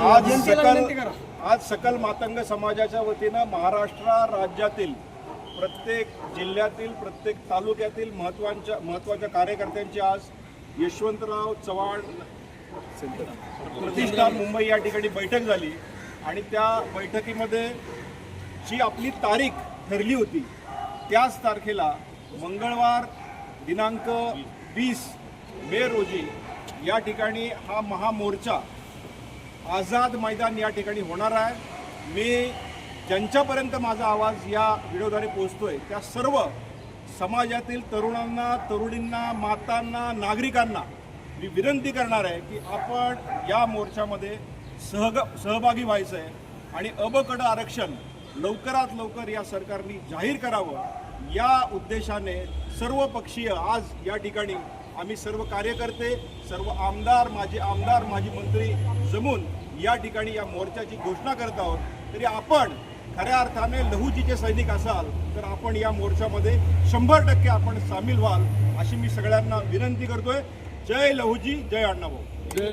आज सकल. आज सकल मातंग समाजाच्या वतीनं महाराष्ट्र राज्यातील प्रत्येक जिल्ह्यातील प्रत्येक तालुक्यातील महत्त्वाच्या महत्त्वाच्या कार्यकर्त्यांची आज यशवंतराव चव्हाण प्रतिष्ठान मुंबई या ठिकाणी बैठक झाली आणि त्या बैठकीमध्ये जी आपली तारीख ठरली होती त्याच तारखेला मंगळवार दिनांक वीस मे रोजी या ठिकाणी हा महामोर्चा आझाद मैदान या ठिकाणी होणार आहे. मी ज्यांच्यापर्यंत माझा आवाज या व्हिडिओद्वारे पोहोचतोय त्या सर्व समाजातील तरुणांना तरुणींना मातांना नागरिकांना मी विनंती करणार आहे की आपण या मोर्चामध्ये सहग सहभागी व्हायचं आहे आणि अबकड आरक्षण लवकरात लवकर या सरकारने जाहीर करावं या उद्देशाने सर्व पक्षीय आज या ठिकाणी आम्ही सर्व कार्यकर्ते सर्व आमदार माजी आमदार माजी मंत्री जमून या ठिकाणी या मोर्चाची घोषणा करत आहोत. तरी आपण खऱ्या अर्थाने लहुजीचे सैनिक असाल तर आपण या मोर्चामध्ये शंभर टक्के आपण सामील व्हाल अशी मी सगळ्यांना विनंती करतोय. जय लहुजी जय अण्णाभाऊ.